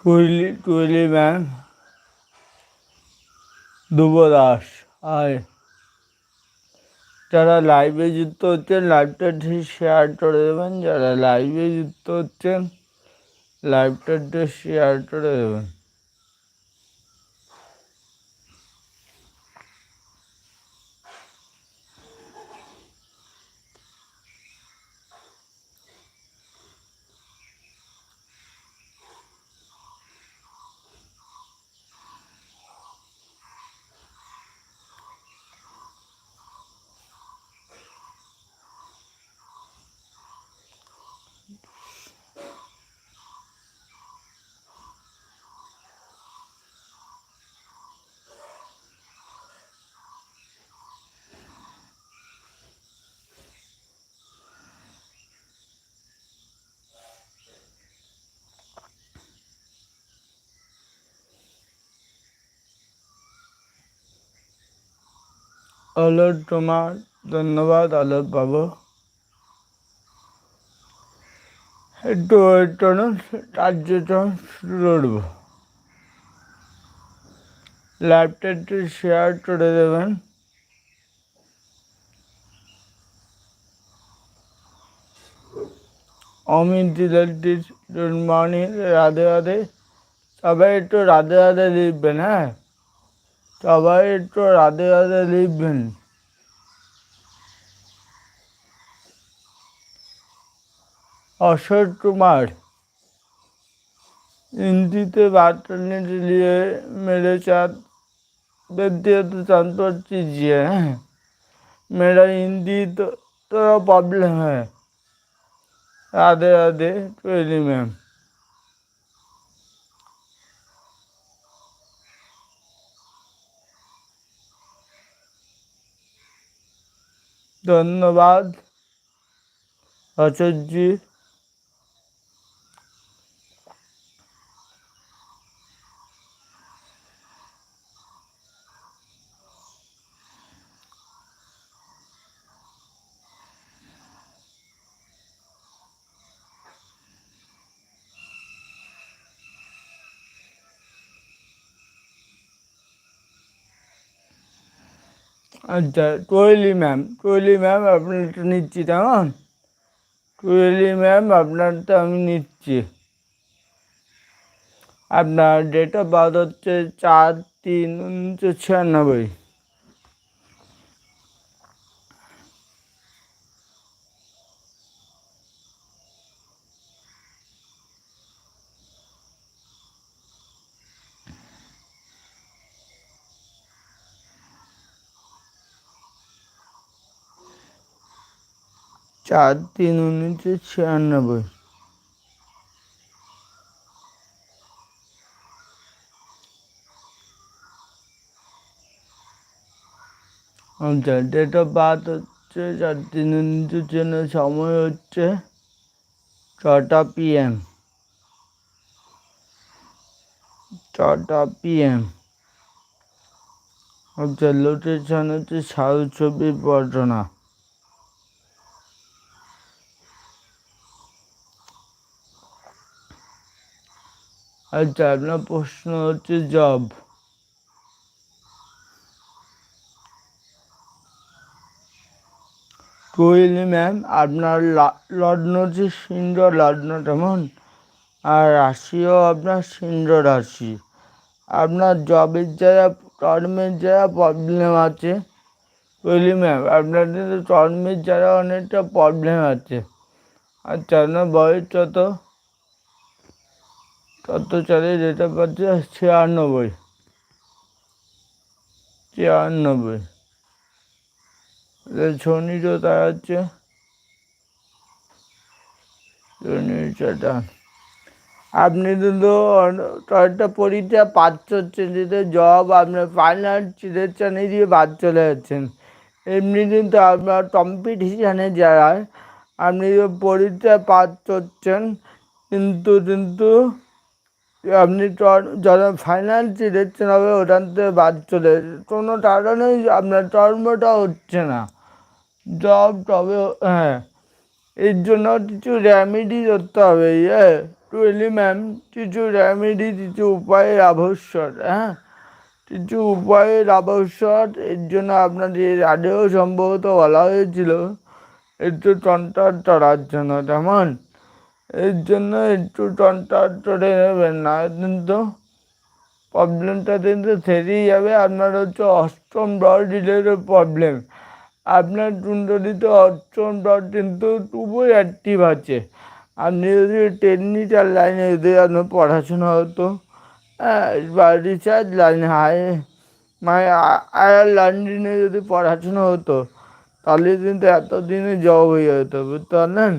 টুইলি টুইলি ma'am ধ্রুব দাস আর যারা লাইভে যুক্ত হচ্ছেন লাইভটা ঠিক শেয়ার করে দেবেন। যারা লাইভে যুক্ত হচ্ছেন লাইভটা শেয়ার করে দেবেন। অলোক তোমার ধন্যবাদ অলোক বাবু। একটু শুরু করব শেয়ার করে দেবেন। অমিত দিলাটির গুড মর্নিং, রাধে রাধে। সবাই একটু রাধে রাধে লিখবেন হ্যাঁ? সবাই একটু রাধে রাধে লিখবেন অশোক কুমার হিন্দিতে বার্তানি लिए मेरे साथ व्यक्तिगत संपर्क कीजिए मेरा हिंदी तो थोड़ा प्रॉब्लम है राधे राधे ट्वेरी मैम ধন্যবাদ অচর্যি আচ্ছা কোয়েলি ম্যাম কোয়েলি ম্যাম আপনারটা নিচ্ছি তেমন কোয়েলি ম্যাম আপনারটা আমি নিচ্ছি। আপনার ডেট অফ বার্থ হচ্ছে চার তিন উনিশশো ছিয়ানব্বই। চার তিন উনিশশো ছিয়ানব্বই। আচ্ছা ডেট অফ বার্থ হচ্ছে চার তিন উনিশশো ছিয়ানব্বই, সময় হচ্ছে ছটা পিএম ছটা পিএম আচ্ছা লোকেশন হচ্ছে সাউথ চব্বিশ পরগনা। আচ্ছা আপনার প্রশ্ন হচ্ছে জব। কোহলি, ম্যাম, আপনার লগ্ন হচ্ছে সিংহ লগ্ন তেমন আর রাশিও আপনার সিংহ রাশি। আপনার জবের যারা, কর্মের যারা প্রবলেম আছে। কোহলি, ম্যাম আপনার কর্মের যারা অনেকটা প্রবলেম আছে। আচ্ছা আপনার বয়স কত তত চালিয়ে যেতে পারছে? ছিয়ানব্বই। ছিয়ানব্বই। শনিরও চাটা। আপনি কিন্তু কয়েকটা পরীক্ষা পাচ্ছ হচ্ছে যেতে জব আপনার ফাইনাল সিলেকশানে দিয়ে বাদ চলে যাচ্ছেন। এমনি কিন্তু আপনার কম্পিটিশানে যারা, আপনি পরীক্ষা পাস করছেন কিন্তু কিন্তু আপনি যারা ফাইনাল সিলেকশন হবে ওখান থেকে বাদ চলে কোনো কারণেই আপনার কর্মটা হচ্ছে না। জব তবে হ্যাঁ এর জন্য কিছু রেমেডি ধরতে হবে ইয়ে। টুয়েলি ম্যাম কিছু রেমেডি কিছু উপায়ের আবশ্যক হ্যাঁ। কিছু উপায়ের আবশ্যক, এর জন্য আপনাদের আগেও সম্ভবত বলা হয়েছিল, একটু টনটন করার জন্য, তেমন। এর জন্য একটু টনটন করে নেবেন না কিন্তু প্রবলেমটা কিন্তু সেরেই যাবে। আপনার হচ্ছে অষ্টম ডট রিলেটেড প্রবলেম আপনার কুণ্ডলিতে অষ্টম ডট কিন্তু খুবই অ্যাক্টিভ আছে। আপনি যদি টেকনিক্যাল লাইনে যদি আপনার পড়াশোনা হতো বা রিসার্চ লাইনে হাই মানে হায়ার লাইনে যদি পড়াশোনা হতো, তাহলে কিন্তু এতদিনে জব হয়ে যেত, বুঝতে পারলেন?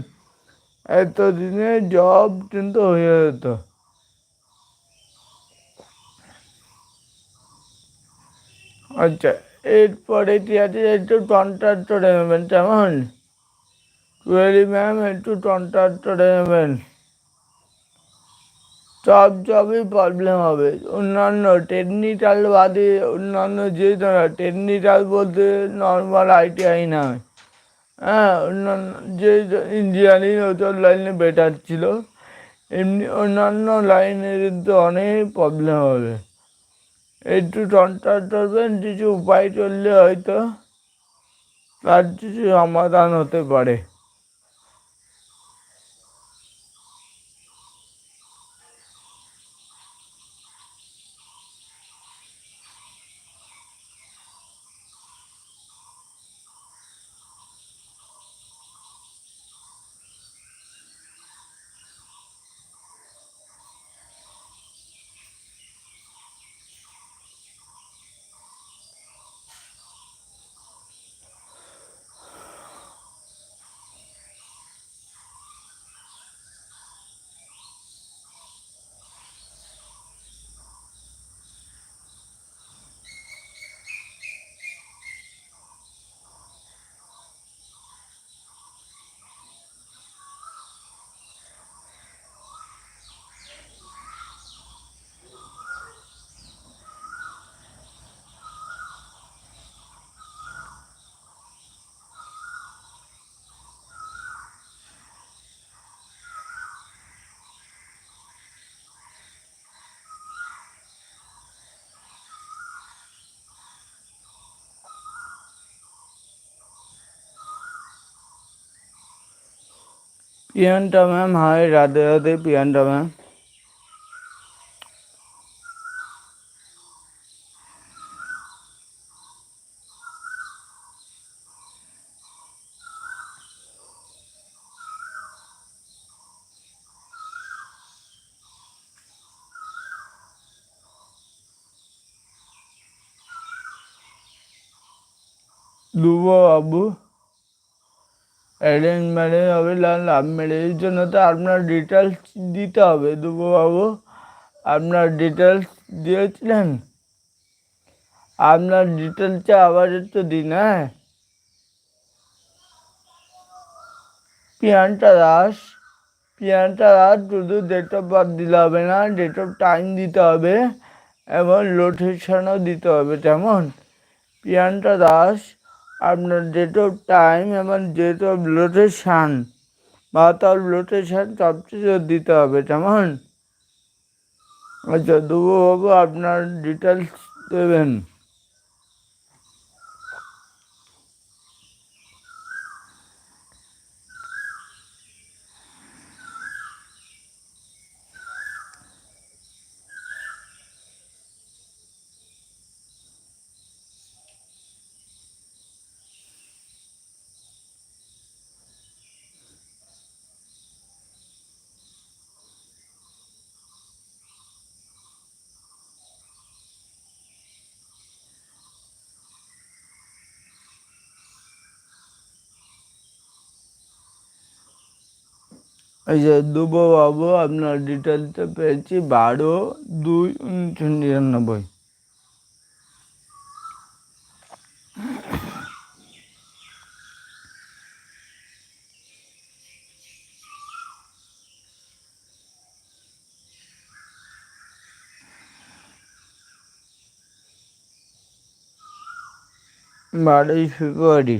এতদিনে জব কিন্তু হয়ে যেত। আচ্ছা এরপরে কি আছে? একটু করে নেবেন কেমন? টুয়েলি ম্যাম একটু করে নেবেন। সব সবই প্রবলেম হবে। অন্যান্য টেকনিক্যাল বাদে অন্যান্য যে টেকনিক্যাল বলতে নর্মাল আইটিআই না। হ্যাঁ অন্যান্য যে ইঞ্জিনিয়ারিং ওটার লাইনে বেটার ছিল, এমনি অন্যান্য লাইনের তো অনেক প্রবলেম হবে। একটু কন্ট্রাক্ট করবেন কিছু উপায় চললে হয়তো তার কিছু সমাধান হতে পারে। Priyanta ma'am hi Radhe Radhe Priyanta ma'am Dhruba বাবু অ্যারেঞ্জ ম্যারেজ হবে না লাভ ম্যারেজের জন্য তো আপনার ডিটেলস দিতে হবে ধ্রুববাবু আপনার ডিটেলস দিয়েছিলেন? আপনার ডিটেলসটা আবার একটু দিন হ্যাঁ? পিয়ানটা দাস পিয়ানটা দাস শুধু ডেট অফ বার্থ দিলে হবে না ডেট অফ টাইম দিতে হবে, এবং লোকেশনও দিতে হবে তেমন পিয়ানটা দাস আপনার ডেট অফ টাইম এবং ডেট অফ লোটেশান বা তার লোটেশান কিছু দিতে হবে কেমন আচ্ছা দুবু বাবু আপনার ডিটেলস দেবেন। এই যে বাবু আপনার ডিটেলসটা পেয়েছি বারো দুই উনিশশো নিরানব্বই বারোই ফেব্রুয়ারি